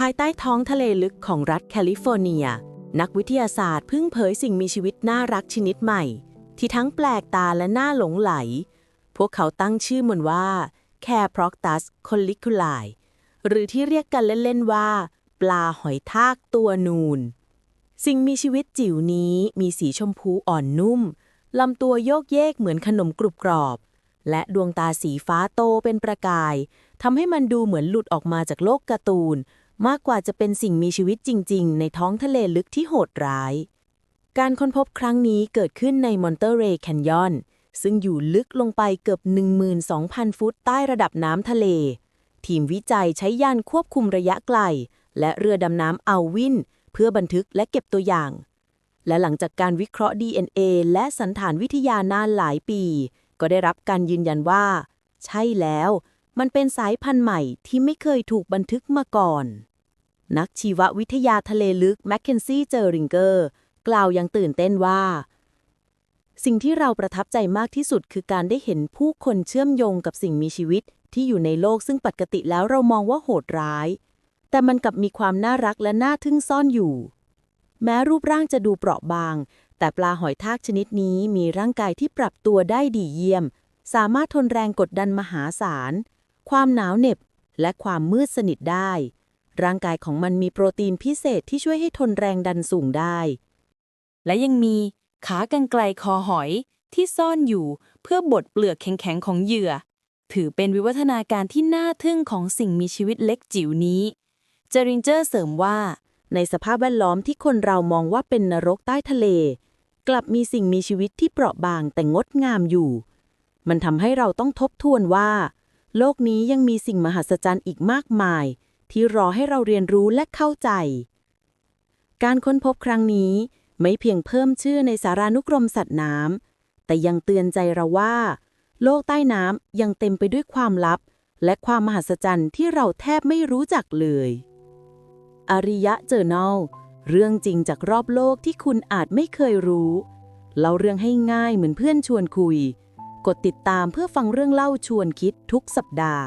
ภายใต้ท้องทะเลลึกของรัฐแคลิฟอร์เนีย นักวิทยาศาสตร์เพิ่งเผยสิ่งมีชีวิตน่ารักชนิดใหม่ ที่ทั้งแปลกตาและน่าหลงไหล พวกเขาตั้งชื่อมันว่า c a r p r o c t u s colliculi หรือที่เรียกกันเล่น ๆ ว่า ปลาหอยทากตัวนูน สิ่งมีชีวิตจิ๋วนี้มีสีชมพูอ่อนนุ่ม ลำตัวโยกเยกเหมือนขนมกรุบกรอบ และดวงตาสีฟ้าโตเป็นประกายทำให้มันดูเหมือนหลุดออกมาจากโลกการ์ตูน มากกว่าจะเป็นสิ่งมีชีวิตจริง ๆ ในท้องทะเลลึกที่โหดร้าย การค้นพบครั้งนี้เกิดขึ้นในมอนเตเรย์แคนยอนซึ่งอยู่ลึกลงไปเกือบ 12,000 ฟุตใต้ระดับน้ำทะเล ทีมวิจัยใช้ยานควบคุมระยะไกล และเรือดำน้ำอัลวิน เพื่อบันทึกและเก็บตัวอย่าง และหลังจากการวิเคราะห์ DNA และสันฐานวิทยานานหลายปี ก็ได้รับการยืนยันว่า ใช่แล้ว มันเป็นสายพันธุ์ใหม่ที่ไม่เคยถูกบันทึกมาก่อน นักชีววิทยาทะเลลึกแมคเคนซี่เจอริงเกอร์ กล่าวยังตื่นเต้นว่า สิ่งที่เราประทับใจมากที่สุดคือการได้เห็นผู้คนเชื่อมโยงกับสิ่งมีชีวิตที่อยู่ในโลกซึ่งปกติแล้วเรามองว่าโหดร้าย แต่มันกลับมีความน่ารักและน่าทึ่งซ่อนอยู่ แม้รูปร่างจะดูเปราะบาง แต่ปลาหอยทากชนิดนี้มีร่างกายที่ปรับตัวได้ดีเยี่ยม สามารถทนแรงกดดันมหาศาล ความหนาวเหน็บ และความมืดสนิทได้ ร่างกายของมันมีโปรตีนพิเศษที่ช่วยให้ทนแรงดันสูงได้ และยังมีขากรรไกลคอหอยที่ซ่อนอยู่เพื่อบดเปลือกแข็งๆของเหยื่อ ถือเป็นวิวัฒนาการที่น่าทึ่งของสิ่งมีชีวิตเล็กจิ๋วนี้ เจริงเจอร์เสริมว่า ในสภาพแวดล้อมที่คนเรามองว่าเป็นนรกใต้ทะเล กลับมีสิ่งมีชีวิตที่เปราะบางแต่งดงามอยู่ มันทำให้เราต้องทบทวนว่า โลกนี้ยังมีสิ่งมหัศจรรย์อีกมากมาย ที่รอให้เราเรียนรู้และเข้าใจ การค้นพบครั้งนี้ไม่เพียงเพิ่มชื่อในสารานุกรมสัตว์น้ำแต่ยังเตือนใจเราว่า โลกใต้น้ำยังเต็มไปด้วยความลับ และความมหัศจรรย์ที่เราแทบไม่รู้จักเลย อริยะเจอ r นลเรื่องจริงจากรอบโลกที่คุณอาจไม่เคยรู้ เล่าเรื่องให้ง่ายเหมือนเพื่อนชวนคุย กดติดตามเพื่อฟังเรื่องเล่าชวนคิดทุกสัปดาห์